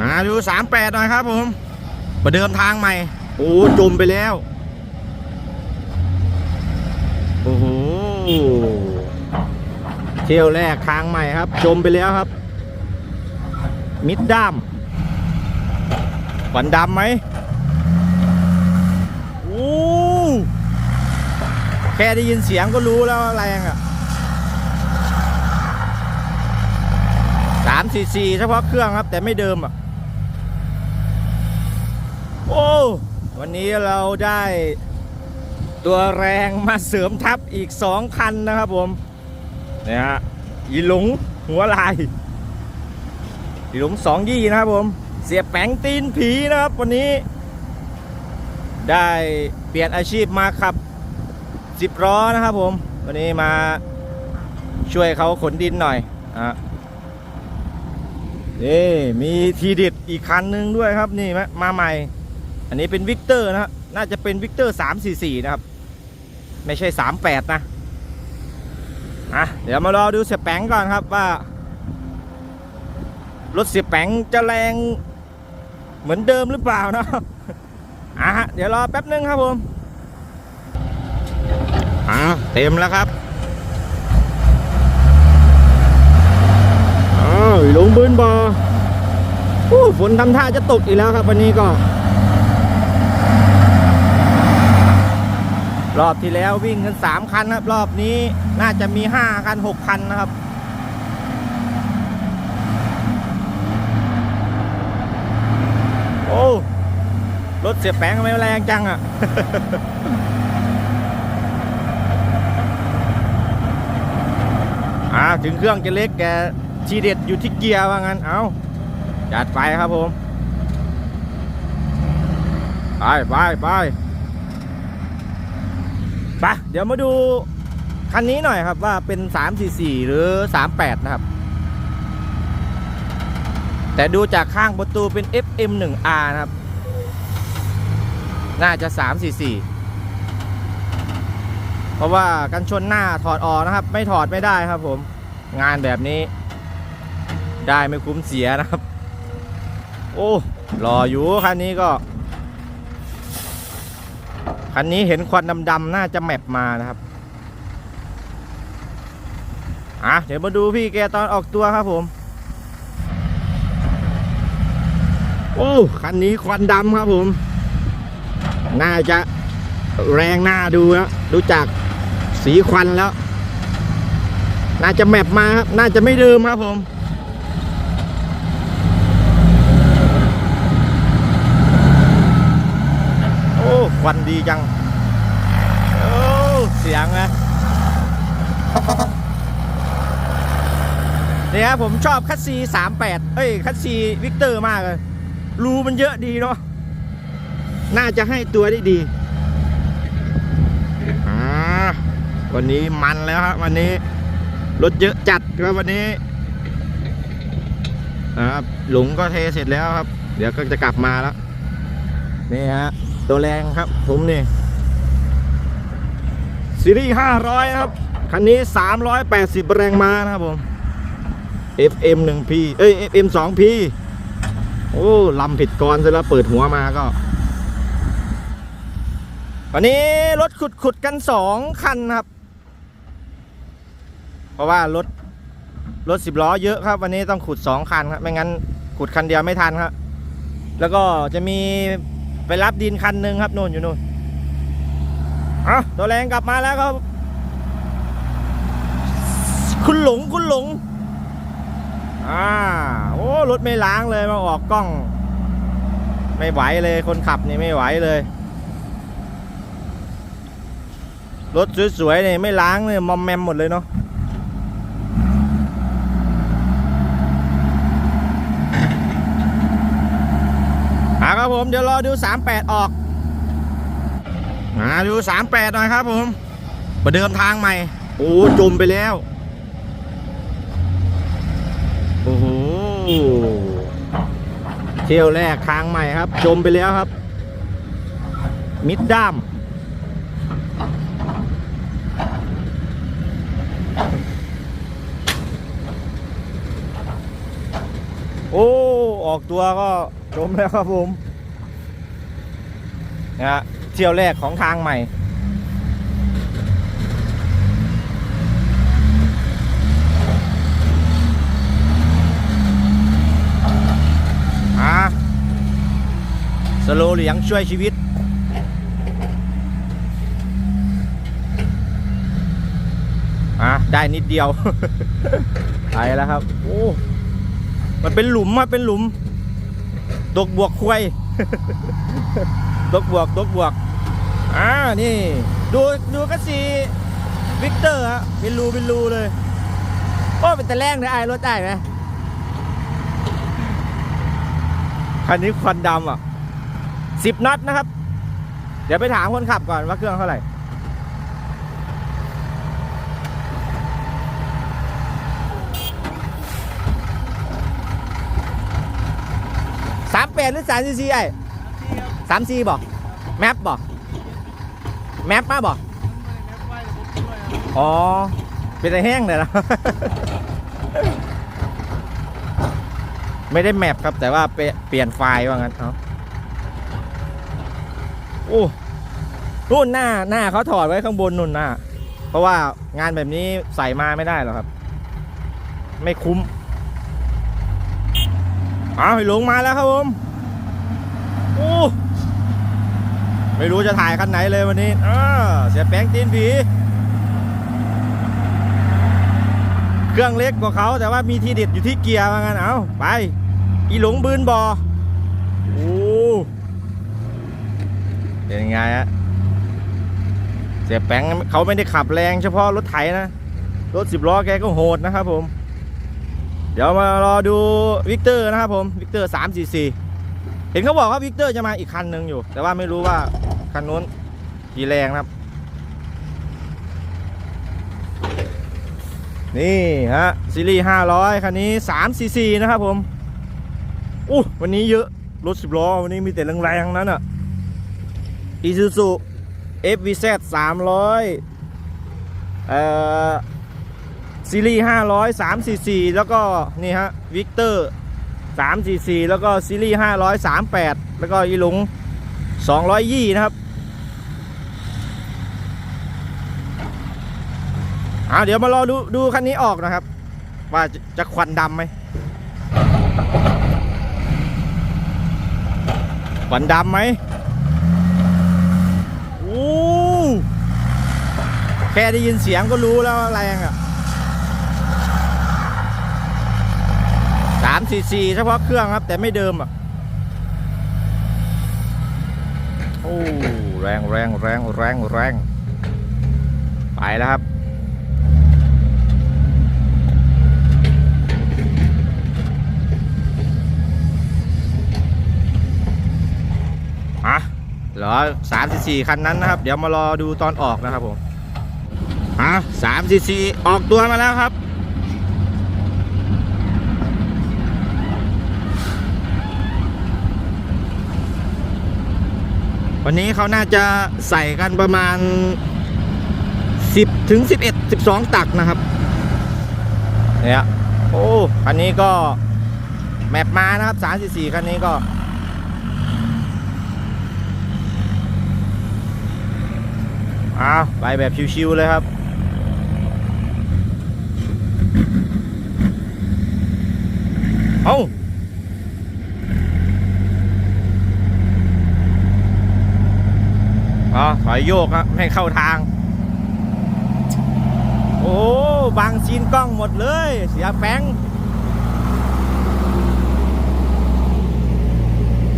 มาดูสามแปดหน่อยครับผมประเดิมทางใหม่ โอ้จมไปแล้ว โอ้โหเที่ยวแรกทางใหม่ครับ จมไปแล้วครับ มิดด้ามขวันดำไหมโอ้แค่ได้ยินเสียงก็รู้แล้วแรงอะสามสี่สี่เฉพาะเครื่องครับ แต่ไม่เดิมอะ โอ้วันนี้เราได้ตัวแรงมาเสริมทัพอีกสองคันนะครับผมเนี่ยฮะอีหลงหัวลายอีหลงสองยี่นะครับผม เสียแปงตีนผีนะครับวันนี้ ได้เปลี่ยนอาชีพมาขับสิบล้อนะครับผม วันนี้มาช่วยเขาขนดินหน่อยอะนี่มีทีเด็ดอีกคันหนึ่งด้วยครับนี่มมาใหม่ อันนี้เป็นวิกเตอร์นะฮะน่าจะเป็นวิกเตอร์344นะครับ ไม่ใช่38นะอะเดี๋ยวมารอดูเสียแป้งก่อนครับว่า รถเสียแป้งจะแรงเหมือนเดิมหรือเปล่าเนาะอะเดี๋ยวรอแป๊บนึงครับผมอ่าเต็มแล้วครับอ้าวลงบืนบอโอ้ฝนทำท่าจะตกอีกแล้วครับวันนี้ก็ รอบที่แล้ววิ่งกัน3คันครับ รอบนี้น่าจะมี5คัน6คันนะครับโอ้รถเสียแป้งไม่แรงจังอะอ่าถึงเครื่องจะเล็กแกทีเด็ดอยู่ที่เกียร์ว่างั้น เอาจัดไปครับผม ไปไปไป ไปเดี๋ยวมาดูคันนี้หน่อยครับว่าเป็น 344 หรือ 38 นะครับ แต่ดูจากข้างประตูเป็น FM1R นะครับ น่าจะ 344 เพราะว่ากันชนหน้าถอดออกนะครับ ไม่ถอดไม่ได้ครับผมงานแบบนี้ ได้ไม่คุ้มเสียนะครับ โอ้รออยู่คันนี้ก็ คันนี้เห็นควันดำๆน่าจะแมปมานะครับ อะ เดี๋ยวมาดูพี่แกตอนออกตัวครับผม โอ้ คันนี้ควันดำครับผม น่าจะแรงหน้าดูแล้วดูจากสีควันแล้ว น่าจะแมปมาครับ น่าจะไม่เดิมครับผม ควันดีจังโอ้เสียงนะเนี่ยครับผมชอบคัสซี38เอ้ย คัสซีวิกเตอร์มากเลย รูมันเยอะดีเนาะ น่าจะให้ตัวได้ดีอ่าวันนี้มันแล้วครับวันนี้รถเยอะจัดครับวันนี้นะครับหลุงก็เทเสร็จแล้วครับ เดี๋ยวก็จะกลับมาแล้ว นี่ฮะ ตัวแรงครับ ผมนี่ซีรีส์500 ครับ คันนี้ 380 แรงม้านะครับผม FM 1P เอ้ย FM 2P โอ้ลำผิดกรเสร็จแล้วเปิดหัวมาก็ วันนี้รถขุดขุดกันสองคันครับ เพราะว่ารถรถสิบล้อเยอะครับ วันนี้ต้องขุดสองคันครับ ไม่งั้นขุดคันเดียวไม่ทันครับ แล้วก็จะมี ไปรับดินคันหนึ่งครับนู่นอยู่นู่นเอาตัวแรงกลับมาแล้วครับ คุณหลงคุณหลงอ่าโอ้รถไม่ล้างเลยมาออกกล้อง ไม่ไหวเลยคนขับนี่ไม่ไหวเลย รถสวยๆเนี่ยไม่ล้างเลยมอมแมมหมดเลยเนาะ ครับผม เดี๋ยวรอดู 38 ออก มาดู 38 หน่อยครับผมประเดิมทางใหม่ โอ้จมไปแล้ว โอ้โหเที่ยวแรกทางใหม่ครับ จมไปแล้วครับ มิดด้ามโอ้ อออกตัวก็ จมแล้วครับผมนะฮะเที่ยวแรกของทางใหม่ อะสโลเหลียงช่วยชีวิตอะได้นิดเดียว ไปแล้วครับ โอ้ มันเป็นหลุมมาเป็นหลุม ตกบวกควยตกบวกตกบวกอ่านี่ ดูดูกระสีวิกเตอร์ฮะเป็นรูเป็นรูเลยโอ้เป็นตะแรงเลยไอ้รถได้ไหมคันนี้ควันดำอะสิบน็อตนะครับ เดี๋ยวไปถามคนขับก่อนว่าเครื่องเท่าไหร่ สามแปดหรือสามซีซีไอ้สามซีบอกแมปบอกแมปมาบอกอ๋อ เป็นไอแห้งเลยนะไม่ได้แมปครับแต่ว่าเปลี่ยนไฟล์ว่างั้นเอาโอ้รุ่นหน้าหน้าเขาถอดไว้ข้างบนนุ่นหน้า เพราะว่างานแบบนี้ใส่มาไม่ได้หรอกครับ ไม่คุ้มเอาให้ลงมาแล้วครับผม โอ้ไม่รู้จะถ่ายคันไหนเลยวันนี้อ่าเสียแป้งตีนผี เครื่องเล็กกว่าเขาแต่ว่ามีทีเด็ดอยู่ที่เกียร์ว่างั้นเอาไป อีหลงบืนบอโอ้เป็นยังไงฮะเสียแป้งเขาไม่ได้ขับแรงเฉพาะรถไถนะ รถสิบล้อแกก็โหดนะครับผม เดี๋ยวมารอดูวิกเตอร์นะครับผม วิกเตอร์สามสี่สี่ เห็นเขาบอกว่าวิกเตอร์จะมาอีกคันหนึ่งอยู่ แต่ว่าไม่รู้ว่าคันนู้นกี่แรงครับ นี่ฮะซีรีส์500คันนี้3 cc นะครับผมอู้วันนี้เยอะ รถ10ล้อ วันนี้มีแต่แรงๆทั้งนั้นอะ Isuzu FVZ 300เอ่อซีรีส์500 3 cc แล้วก็ นี่ฮะวิกเตอร์ 3 cc แล้วก็ซีรีส์538 แล้วก็อีหลง200ยี่นะครับอ่าเดี๋ยวมารอดูดูคันนี้ออกนะครับ ว่าจะจะควันดำไหมควันดำไหมโอ้แค่ได้ยินเสียงก็รู้แล้วแรงอะ สามสี่สี่เฉพาะเครื่องครับ แต่ไม่เดิมอะโอ้แรงแรงแรงแรงแรงไปแล้วครับอะเหรอสามสี่คันนั้นนะครับ เดี๋ยวมารอดูตอนออกนะครับผมอะสามสี่สี่ออกตัวมาแล้วครับ วันนี้เขาน่าจะใส่กันประมาณ 10ถึง11 12 ตักนะครับเนี่ยโอ้คันนี้ก็แมปมานะครับ344คันนี้ก็อ้าวไปแบบชิวๆเลยครับเอา อ๋อถอยโยกครับไม่ให้เข้าทาง โอ้บังซีนกล้องหมดเลย เสียแป้ง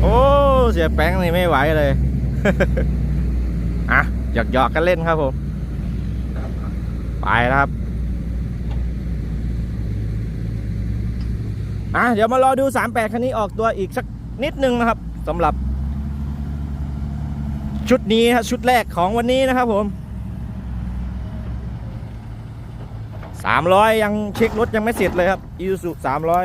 โอ้เสียแป้งนี่ไม่ไหวเลยอะหยอกหยอกๆกันเล่นครับผมไปแล้วครับอะเดี๋ยวมารอดู 38 คันนี้ออกตัวอีกสักนิดนึงนะครับสำหรับ ชุดนี้ครับชุดแรกของวันนี้นะครับผม300ยังเช็ครถยังไม่เสร็จเลยครับอีซูสามร้อย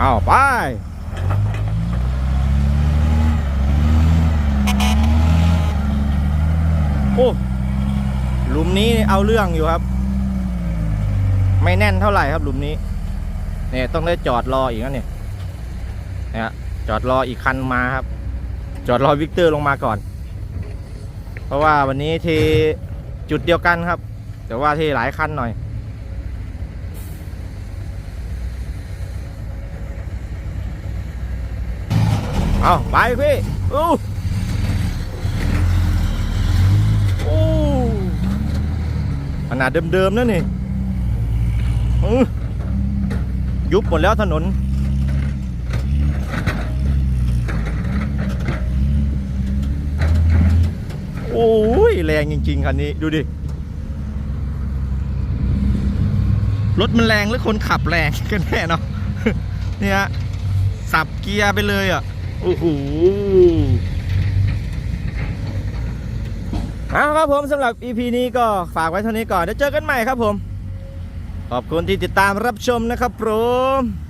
อ้าไปโอ้รูลุมนี้เอาเรื่องอยู่ครับ ไม่แน่นเท่าไหร่ครับหลุมนี้ เนี่ยต้องได้จอดรออีกนะเนี่ยนี่ยฮะจอดรออีกคันมาครับ จอดรอวิกเตอร์ลงมาก่อน เพราะว่าวันนี้เทจุดเดียวกันครับ แต่ว่าเทหลายคันหน่อยเอาไปพี่อู้อู้ขนาดเดิมๆนั่นนี่อื้อ ยุบหมดแล้วถนน โอ้ย แรงจริง ๆ คันนี้ ดูดิ รถมันแรงหรือคนขับแรงกันแน่เนาะเนี่ยสับเกียร์ไปเลยอะ โอ้โหเอาครับผมสำหรับ EP นี้ก็ฝากไว้เท่านี้ก่อนเดี๋ยวเจอกันใหม่ครับผม ขอบคุณที่ติดตามรับชมนะครับผม